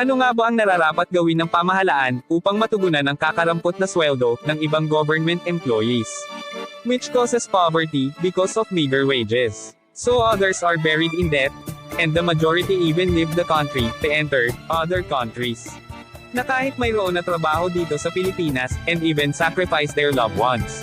Ano nga ba ang nararapat gawin ng pamahalaan upang matugunan ang kakarampot na sweldo ng ibang government employees? Which causes poverty because of meager wages. So others are buried in debt, and the majority even leave the country to enter other countries. Na kahit mayroon na trabaho dito sa Pilipinas, and even sacrifice their loved ones.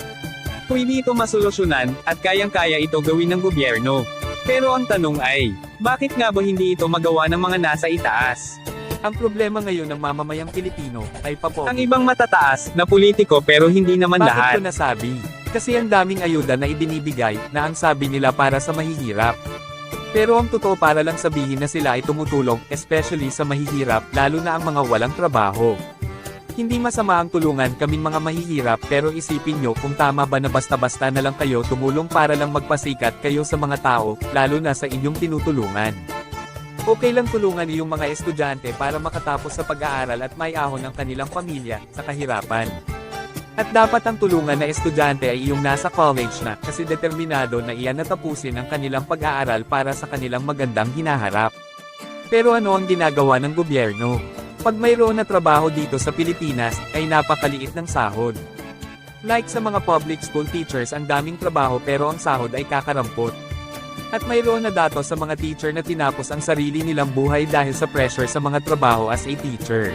Pwede ito masolusyonan, at kayang-kaya ito gawin ng gobyerno. Pero ang tanong ay, bakit nga ba hindi ito magawa ng mga nasa itaas? Ang problema ngayon ng mamamayang Pilipino ay papogi. Ang ibang matataas na politiko pero hindi naman Bakit lahat. ko nasabi? Kasi ang daming ayuda na ibinibigay na ang sabi nila para sa mahihirap. Pero ang totoo para lang sabihin na sila ay tumutulong, especially sa mahihirap, lalo na ang mga walang trabaho. Hindi masama ang tulungan kaming mga mahihirap pero isipin nyo kung tama ba na basta-basta na lang kayo tumulong para lang magpasikat kayo sa mga tao, lalo na sa inyong tinutulungan. Okay lang tulungan yung mga estudyante para makatapos sa pag-aaral at maiahon ang kanilang pamilya sa kahirapan. At dapat ang tulungan na estudyante ay yung nasa college na kasi determinado na iyan natapusin ang kanilang pag-aaral para sa kanilang magandang hinaharap. Pero ano ang ginagawa ng gobyerno? Pag mayroon na trabaho dito sa Pilipinas, ay napakaliit ng sahod. Like sa mga public school teachers ang daming trabaho pero ang sahod ay kakarampot. At mayroon na dato sa mga teacher na tinapos ang sarili nilang buhay dahil sa pressure sa mga trabaho as a teacher.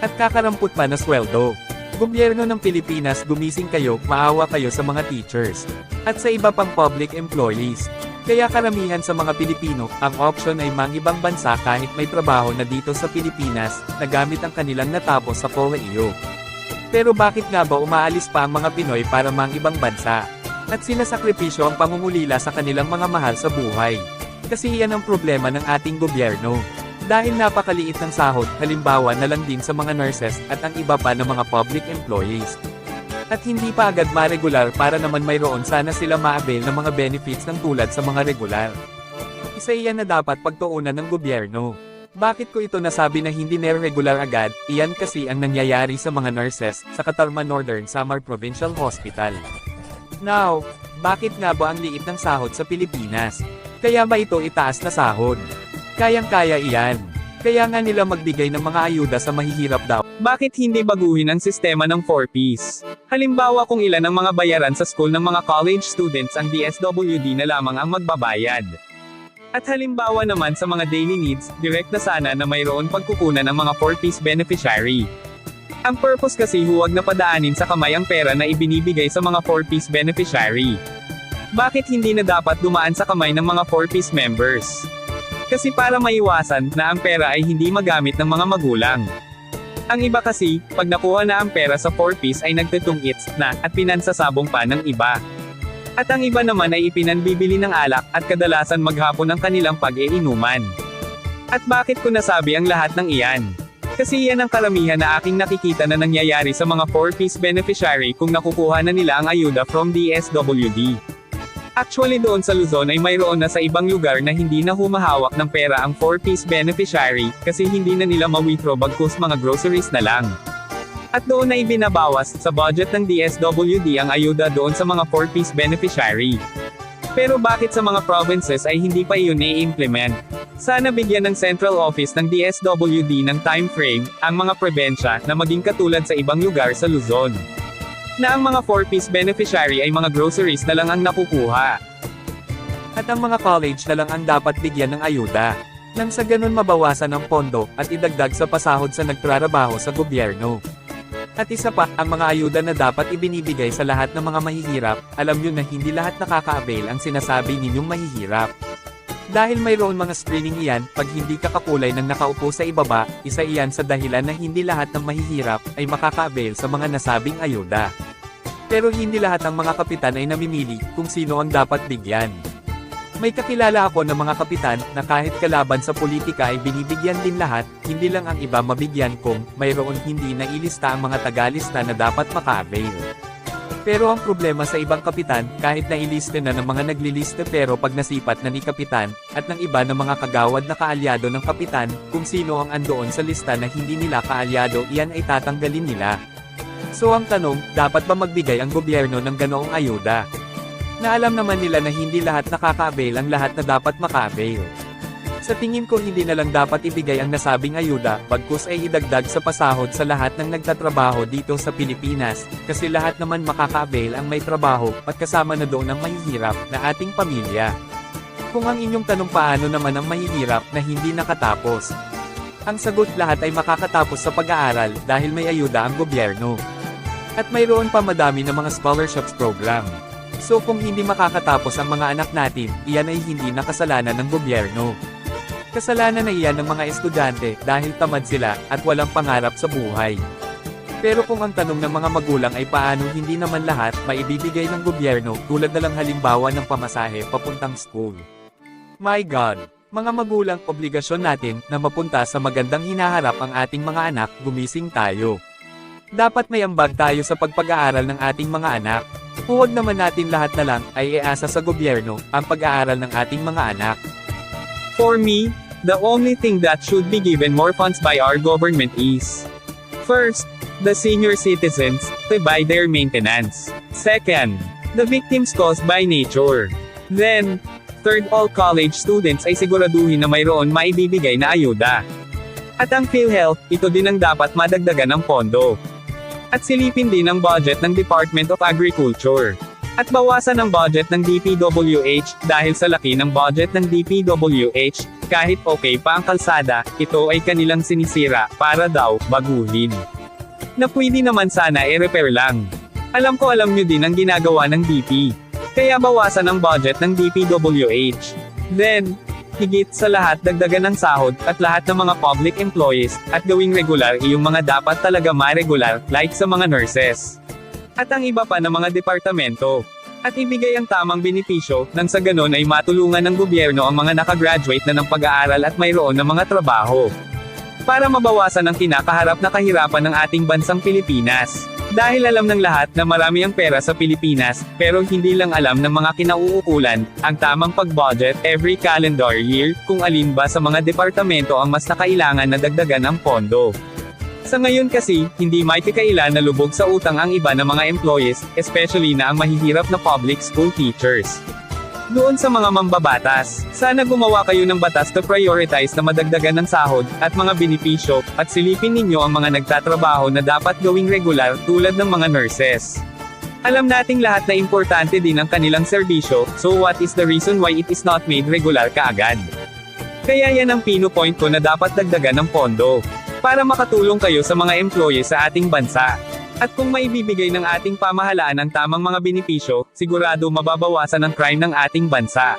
At kakarampot pa na sweldo. Gobyerno ng Pilipinas gumising kayo, maawa kayo sa mga teachers. At sa iba pang public employees. Kaya karamihan sa mga Pilipino, ang option ay mang ibang bansa kahit may trabaho na dito sa Pilipinas, na gamit ang kanilang natapos sa POA-EU. Pero bakit nga ba umaalis pa ang mga Pinoy para mang ibang bansa? At sinasakripisyo ang pangungulila sa kanilang mga mahal sa buhay. Kasi iyan ang problema ng ating gobyerno. Dahil napakaliit ng sahod, halimbawa na lang din sa mga nurses at ang iba pa ng mga public employees. At hindi pa agad ma-regular para naman mayroon sana sila ma-avail ng mga benefits ng tulad sa mga regular. Isa iyan na dapat pagtuunan ng gobyerno. Bakit ko ito nasabi na hindi nire-regular agad? Iyan kasi ang nangyayari sa mga nurses sa Katarma Northern Samar Provincial Hospital. Now, bakit nga ba ang liit ng sahod sa Pilipinas? Kaya ba ito itaas na sahod? Kayang-kaya iyan. Kaya nga nila magbigay ng mga ayuda sa mahihirap daw. Bakit hindi baguhin ang sistema ng 4Ps? Halimbawa kung ilan ang mga bayaran sa school ng mga college students ang DSWD na lamang ang magbabayad. At halimbawa naman sa mga daily needs, direct na sana na mayroon pagkukunan ng mga 4Ps beneficiary. Ang purpose kasi huwag na padaanin sa kamay ang pera na ibinibigay sa mga 4Ps beneficiary. Bakit hindi na dapat dumaan sa kamay ng mga 4Ps members? Kasi para maiwasan na ang pera ay hindi magamit ng mga magulang. Ang iba kasi, pag nakuha na ang pera sa 4-piece ay nagtutungits na at pinansasabong pa ng iba. At ang iba naman ay ipinanbibili ng alak at kadalasan maghapon ang kanilang pag-iinuman. At bakit ko nasabi ang lahat ng iyan? Kasi yan ang karamihan na aking nakikita na nangyayari sa mga 4-piece beneficiary kung nakukuha na nila ang ayuda from DSWD. Actually doon sa Luzon ay mayroon na sa ibang lugar na hindi na humahawak ng pera ang 4-piece beneficiary, kasi hindi na nila ma-withdraw bagkus mga groceries na lang. At doon na ibinabawas sa budget ng DSWD ang ayuda doon sa mga 4-piece beneficiary. Pero bakit sa mga provinces ay hindi pa iyon i-implement? Sana bigyan ng central office ng DSWD ng time frame, ang mga prebensya, na maging katulad sa ibang lugar sa Luzon na ang mga 4-piece beneficiary ay mga groceries na lang ang nakukuha. At ang mga college na lang ang dapat bigyan ng ayuda. Nang sa ganun mabawasan ang pondo at idagdag sa pasahod sa nagtratrabaho sa gobyerno. At isa pa, ang mga ayuda na dapat ibinibigay sa lahat ng mga mahihirap, alam nyo na hindi lahat nakaka-avail ang sinasabi ninyong mahihirap. Dahil mayroon mga screening iyan, pag hindi ka kakulay ng nakaupo sa ibaba, isa iyan sa dahilan na hindi lahat ng mahihirap ay makaka-avail sa mga nasabing ayuda. Pero hindi lahat ng mga kapitan ay namimili kung sino ang dapat bigyan. May kakilala ako ng mga kapitan na kahit kalaban sa politika ay binibigyan din lahat, hindi lang ang iba mabigyan kung mayroon hindi na ilista ang mga tagalista na dapat maka-avail. Pero ang problema sa ibang kapitan, kahit na iliste na ng mga nagliliste pero pag nasipat na ni kapitan, at ng iba ng mga kagawad na kaalyado ng kapitan, kung sino ang andoon sa lista na hindi nila kaalyado iyan ay tatanggalin nila. So ang tanong, dapat ba magbigay ang gobyerno ng ganoong ayuda? Na alam naman nila na hindi lahat nakaka-avail ang lahat na dapat maka-avail. Sa tingin ko hindi na lang dapat ibigay ang nasabing ayuda, bagkus ay idagdag sa pasahod sa lahat ng nagtatrabaho dito sa Pilipinas, kasi lahat naman makaka-avail ang may trabaho, at kasama na doon ang mahihirap na ating pamilya. Kung ang inyong tanong paano naman ang mahihirap na hindi nakatapos, ang sagot lahat ay makakatapos sa pag-aaral dahil may ayuda ang gobyerno. At mayroon pa madami na mga scholarships program. So kung hindi makakatapos ang mga anak natin, iyan ay hindi nakasalanan ng gobyerno. Kasalanan na iyan ng mga estudyante dahil tamad sila at walang pangarap sa buhay. Pero kung ang tanong ng mga magulang ay paano hindi naman lahat maibibigay ng gobyerno tulad na lang halimbawa ng pamasahe papuntang school. My God! Mga magulang, obligasyon natin na mapunta sa magandang hinaharap ang ating mga anak, gumising tayo. Dapat may ambag tayo sa pagpag-aaral ng ating mga anak. Huwag naman natin lahat na lang ay iasa sa gobyerno ang pag-aaral ng ating mga anak. For me, the only thing that should be given more funds by our government is First, the senior citizens, to buy their maintenance. Second, the victims caused by nature. Then, third all college students ay siguraduhin na mayroon maibibigay na ayuda. At ang PhilHealth, ito din ang dapat madagdagan ng pondo. At silipin din ang budget ng Department of Agriculture. At bawasan ang budget ng DPWH, dahil sa laki ng budget ng DPWH, kahit okay pa ang kalsada, ito ay kanilang sinisira, para daw, baguhin. Na pwede naman sana i-repair lang. Alam ko alam nyo din ang ginagawa ng DP. Kaya bawasan ang budget ng DPWH. Then, higit sa lahat dagdagan ng sahod, at lahat ng mga public employees, at gawing regular iyong mga dapat talaga ma-regular, like sa mga nurses. At ang iba pa ng mga departamento. At ibigay ang tamang benepisyo, nang sa ganon ay matulungan ng gobyerno ang mga nakagraduate na ng pag-aaral at mayroon ng mga trabaho. Para mabawasan ang kinakaharap na kahirapan ng ating bansang Pilipinas. Dahil alam ng lahat na marami ang pera sa Pilipinas, pero hindi lang alam ng mga kinauukulan, ang tamang pag-budget every calendar year, kung alin ba sa mga departamento ang mas nakailangan na dagdagan ang pondo. Sa ngayon kasi, hindi may kailan na lubog sa utang ang iba ng mga employees, especially na ang mahihirap na public school teachers. Doon sa mga mambabatas, sana gumawa kayo ng batas to prioritize na madagdagan ng sahod, at mga benepisyo, at silipin ninyo ang mga nagtatrabaho na dapat gawing regular, tulad ng mga nurses. Alam nating lahat na importante din ang kanilang serbisyo, so what is the reason why it is not made regular kaagad? Kaya yan ang pino-point ko na dapat dagdagan ng pondo. Para makatulong kayo sa mga employee sa ating bansa. At kung maibibigay ng ating pamahalaan ang tamang mga benepisyo, sigurado mababawasan ang crime ng ating bansa.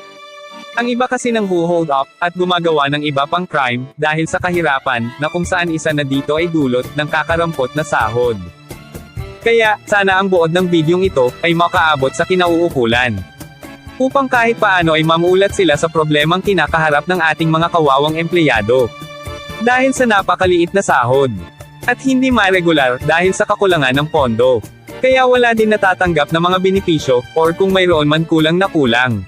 Ang iba kasi nang hold up, at gumagawa ng iba pang crime, dahil sa kahirapan, na kung saan isa na dito ay dulot ng kakarampot na sahod. Kaya, sana ang buod ng bidyong ito, ay makaabot sa kinauukulan. Upang kahit paano ay mamulat sila sa problemang kinakaharap ng ating mga kawawang empleyado. Dahil sa napakaliit na sahod. At hindi ma-regular dahil sa kakulangan ng pondo. Kaya wala din natatanggap na mga benepisyo, or kung mayroon man kulang na kulang.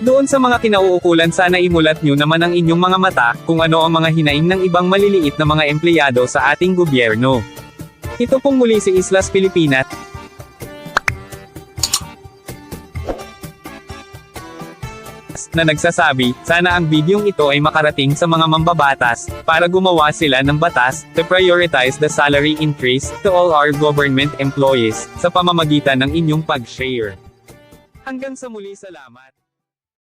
Doon sa mga kinauukulan sana imulat nyo naman ang inyong mga mata, kung ano ang mga hinaing ng ibang maliliit na mga empleyado sa ating gobyerno. Ito pong muli si Islas Pilipinas, na nagsasabi, sana ang bidyong ito ay makarating sa mga mambabatas, para gumawa sila ng batas, to prioritize the salary increase, to all our government employees, sa pamamagitan ng inyong pag-share. Hanggang sa muli salamat.